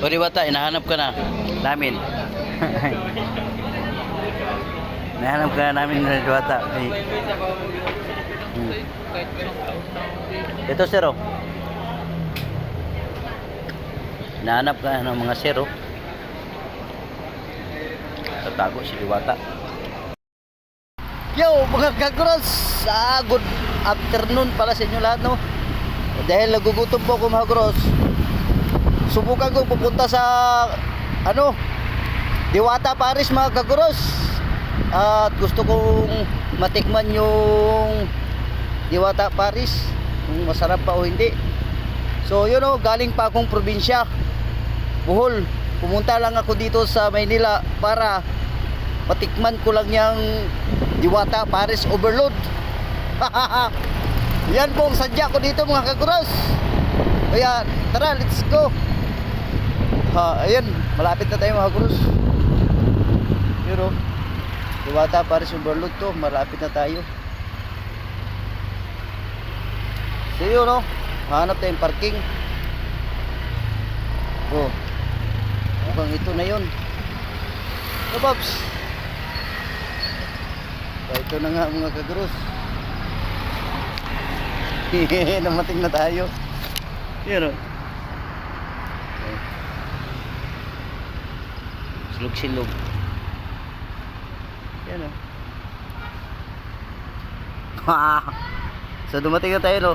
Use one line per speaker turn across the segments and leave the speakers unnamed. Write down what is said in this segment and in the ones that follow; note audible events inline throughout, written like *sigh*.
O Diwata, inahanap ka na namin. Nahanap ka na namin Diwata. Ay. Hmm. Ito sir oh. Nahanap ka ng mga sir oh. Tatago si Diwata. Yo, mga kagros! Ah, good afternoon pala sa inyo lahat, no? Dahil nagugutom po ako mga kagros, subukan ko pupunta sa, ano, Diwata Paris mga kagros. At gusto kong matikman yung Diwata Paris, kung masarap pa o hindi. So, yun o, galing pa akong probinsya, Bohol. Pumunta lang ako dito sa Maynila para matikman ko lang yung Diwata Paris Overload. *laughs* Yan po ang sadya ko dito mga kaguros. Kaya tara, let's go. Ha, ayun, malapit na tayo mga kaguros. Yun o. Diwata Paris Overload to, malapit na tayo. So yun o, hanap tayong parking. Oh, mukhang ito na yun. So, Bobs. So, ito na nga mga kagros. *laughs* Namating na tayo. Yan o. Silog-silog. Yan o. so dumating na tayo no.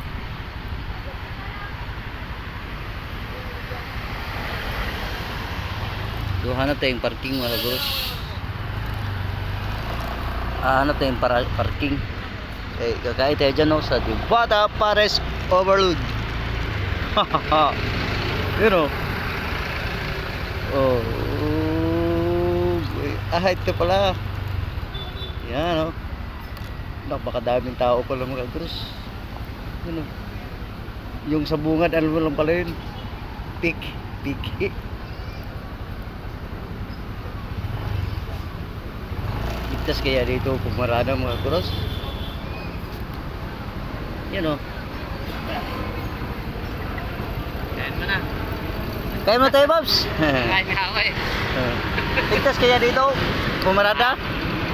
So hanap tayong parking mga kagros. Ah, hanap tayong para parking. Eh, kakain tayo dyan no, sa Diwata Pares Overload. *laughs* Yun o. Oh. Ah, ito pala. Yan o. Napakadaming tao pala mga kagros. Yun o. Yung sa bungad, ano lang pala yun. Pik. Piki. Ligtas kaya dito pumarada mga kuros. Yan o.
Kain mo na.
Kaya mo tayo, Babs?
Kain nga ako eh. *laughs*
Ligtas kaya dito pumarada?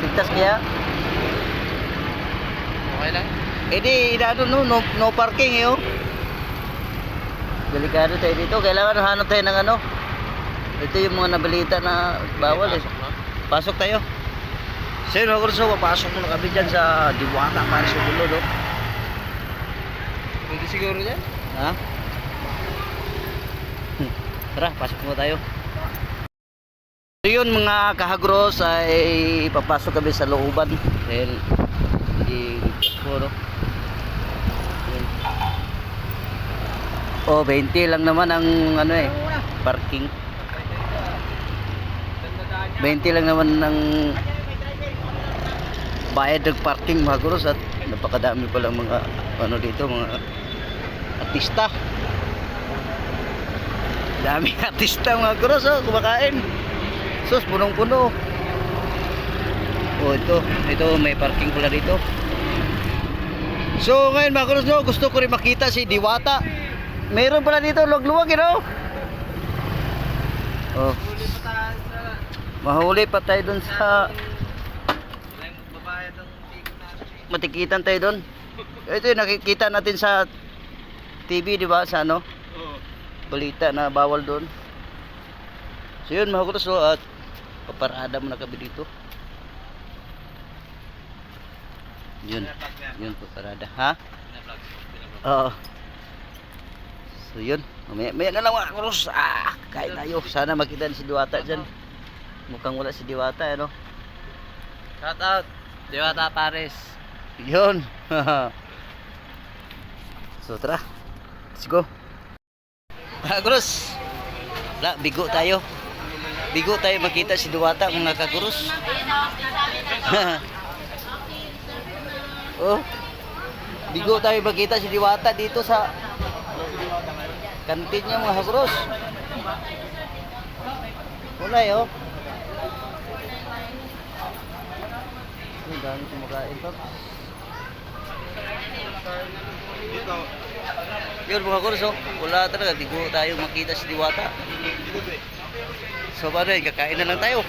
Ligtas kaya?
Okay lang.
Eh di, ano, no, no, no parking eh, oh. Delikado tayo dito. Kailangan hanap tayo ng ano. Ito yung mga nabalita na bawal eh.
Pasok
tayo. So yun, mga kurso, papasok muna kami dyan sa Diwata para sa dulo, no?
Pwede siguro dyan?
Ha? Tara, pasok muna tayo. So yun mga kahagros ay papasok kami sa looban dahil hindi. Yun. Oh, 20 lang naman ang ano eh, parking. 20 lang naman ang bayad ng parking mga gurus at napakadami pala mga ano dito mga artista daming *laughs* artista mga gurus oh, kumakain sus punong puno oh ito ito may parking pala dito so ngayon mga gurus no, gusto ko rin makita si Diwata meron pala dito luwag-luwag you know? oh mahuli pa tayo dun sa
eh.
matikitan tayo doon. Ito yung nakikita natin sa TV, di ba? Sa ano? Balita na bawal doon. So yun mga kuros, so, at paparada mo na kami dito. Yun, yun paparada. Ha? Oo. So yun, maya, maya na lang mga kuros. Ah, kain tayo. Sana makita si Diwata dyan. Mukhang wala si Diwata, ano?
Shout out. Diwata Paris.
Yun. *laughs* so tara. Let's go. Kagurus. Wala, bigo tayo. Bigo tayo makita si Duwata mga kagurus. *laughs* oh. Bigo tayo makita si Diwata dito sa kantin niya mga kagurus. Eh, oh. Ang dami kumakain pa.
Dito.
Yun mga kurso, wala talaga, di ko tayo makita si Diwata. So paano yun, kakain na lang tayo.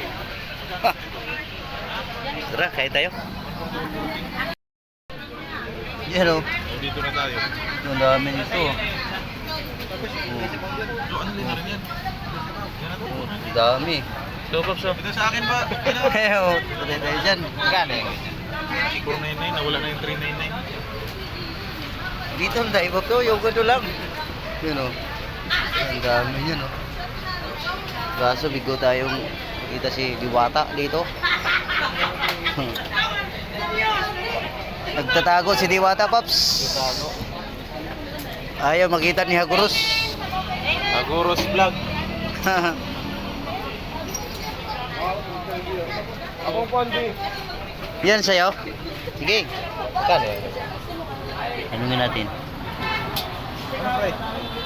*laughs* Tara, kain tayo. Yan o,
Dito na tayo.
ang dami nito. Oh, ang dami.
Lopap so. Ito sa akin ba?
Eyo, tuloy tayo dyan.
Eh. 499, nawala na yung 399.
Dito na tayo to, yung gado lang. Yun o. Ang dami yun o. Kaso bigo tayong kita si Diwata dito. Nagtatago si Diwata, Paps. Ayaw makita ni Hagurus.
Agoros vlog. Ako *laughs* Pondi.
Yan sa'yo. Sige.
Kano?
Tanungin natin.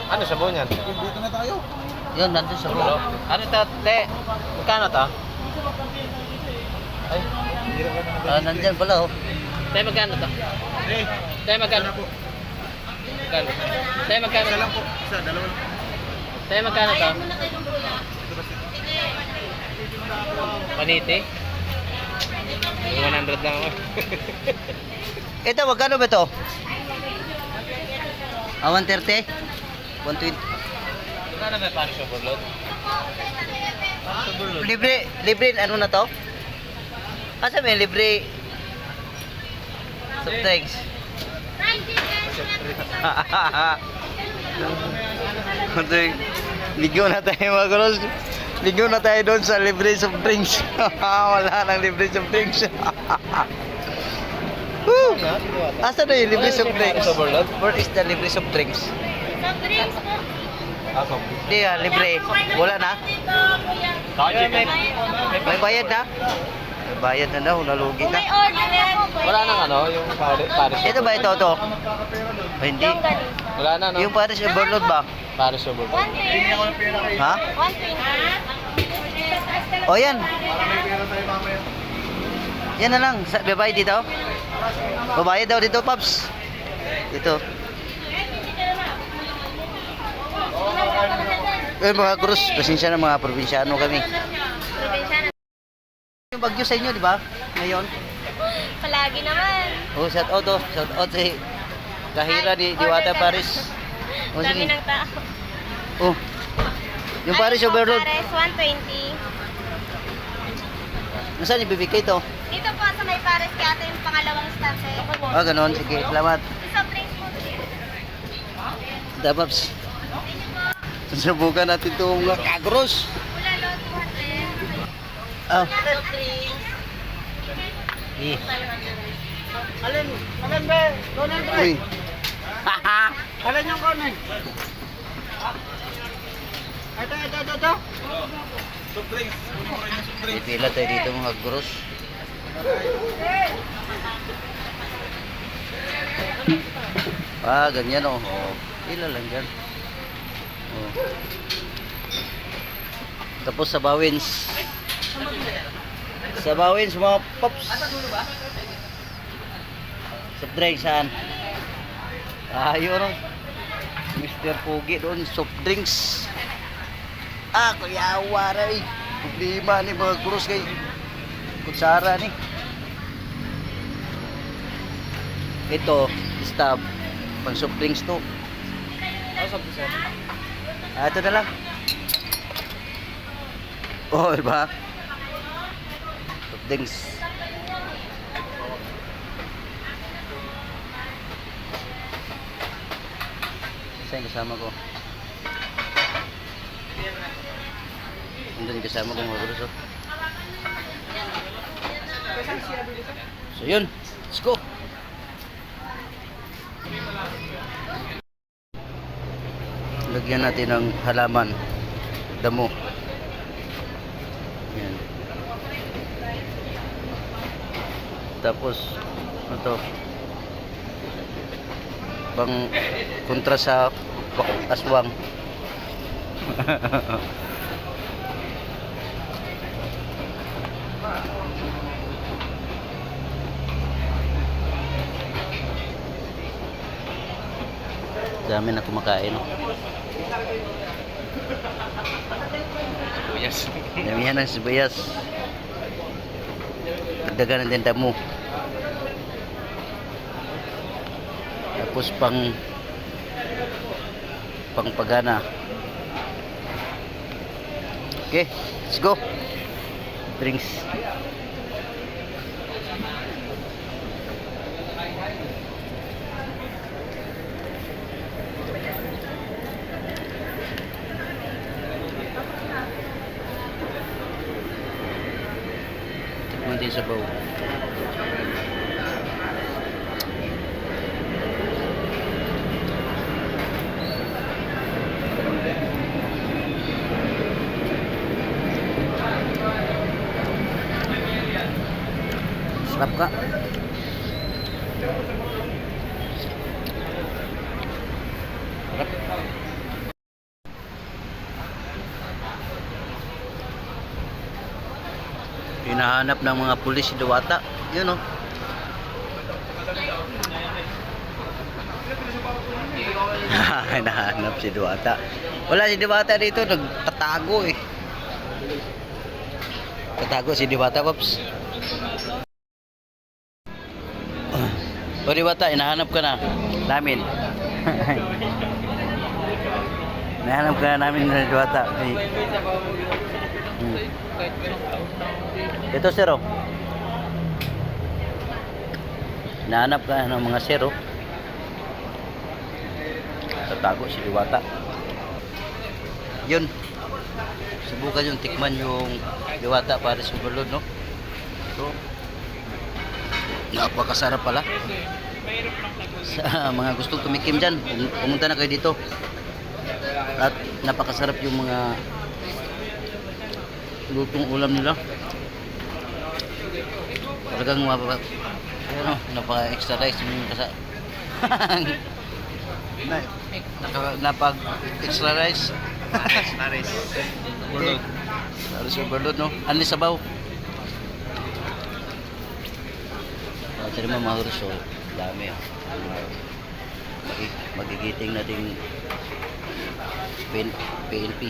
Ano sa buo niyan? Dito na tayo.
Yun, nandun sa
Ulo.
bulo.
Ano ito? Te, magkano to? Ay,
Ah, nandyan pala oh.
Tayo magkano to? Tayo magkano? Magkano? Tayo magkano?
Isa lang po. Isa, dalawa lang.
Tayo magkano to? Paniti? Yung 100 lang ako.
Ito, magkano ba ito? Ah, 130? 120?
Magkano ba paano siya overload?
Libre, libre, ano na to? Asa may libre soft drinks? *laughs* Ito ligo na tayo mga kulos. Ligo na tayo doon sa libre soft drinks. *laughs* Wala nang libre soft drinks. *laughs* Woo! Asa na yung libre soft drinks? Where is the libre soft drinks?
Ako.
Hindi ah, libre. Wala na?
May...
May bayad na? May bayad na daw, nalugi na.
Wala nang ano, yung Paris. Paris
Ito ba ito to? Ay, hindi.
Wala na, no?
Yung Paris Overload ba?
Paris overload.
Ha? O yan. Yan na lang. Babayad dito? Babayad daw dito, Paps. Dito. Eh, mga krus, pasensya na mga probinsyano kami. Yung bagyo sa inyo, di ba? Ngayon.
Palagi naman.
Oh, shout out oh. Shout out si Kahira di Diwata Paris. Oh,
Dami
sige.
ng tao.
Oh. Yung Paris Overload.
Pares, 120.
Nasaan ibibigay to?
Dito po may Pares kaya ito yung pangalawang stop eh.
Ah, ganon. Sige, salamat.
Soft drinks po.
Dapaps. Susubukan natin itong kagros.
Ulalo, 200.
Ah,
Soft drinks.
eh.
500.
Alin? Alin ba? Uy. Haha. *laughs*
Alin yung konin? Ito, ito, ito, ito.
Pipila tayo dito mga gros. Ah, ganyan oh. oh. Lang dyan. Oh. Tapos sa bawins. Sa bawins mga pops. Soft drink saan? Ah, yun oh. Mr. Pogi doon, soft drinks. Ah, kuya waray. Problema ni mga krus kay kutsara ni. Ito, stab. Pang soft drinks to. Ah, ito na lang. Oh, diba? Soft drinks. Saan yung kasama ko? Andun yung kasama ko mga krus oh. So yun, let's go. Lagyan natin ng halaman, damo. Yan. Tapos, ano to? Pang kontra sa aswang. *laughs* Dami na kumakain.
Yes.
Damihan ng sibuyas. Dagdagan ng tinda mo. Tapos pang pang pagana. Okay, let's go. Drinks. Din sa baw. Sarap ka. Sarap. Hinahanap ng mga pulis si Duwata. Yun oh. *laughs* Hinahanap si Duwata. Wala si Duwata dito. Nagtatago eh. Tatago si Diwata, Pops. O Diwata, hinahanap ka na namin. *laughs* hinahanap ka na namin ni Diwata. Ay, Hmm. Ito, sir, oh. Hinahanap ka ng mga sir, oh. Tatago si Diwata. Yun. Subukan yung tikman yung Diwata para sa overload, no? So, napakasarap pala. Sa mga gustong tumikim dyan, pum- pumunta na kayo dito. At napakasarap yung mga lutong ulam nila. Talagang mapapa... Ano, napaka-extra rice yung kasa... na, naka, napag-extra rice.
Paris.
Okay. Halos overload, no? Anli sabaw. Ah, tiri mo mga so dami ah. Magi magigiting na ding PN PNP.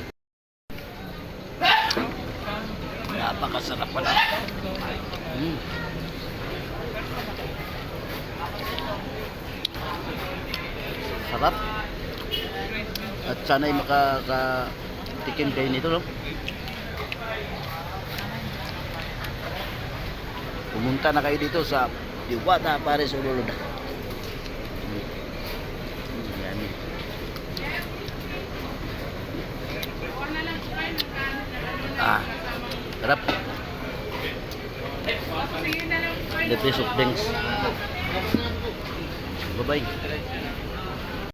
Napakasarap pala. Mm. Sarap. At sana'y makakatikim kayo nito, no? Pumunta na kayo dito sa Diwata Pares Ululod. Mm. Yan. Ah, sarap. The piece of drinks. Bye-bye.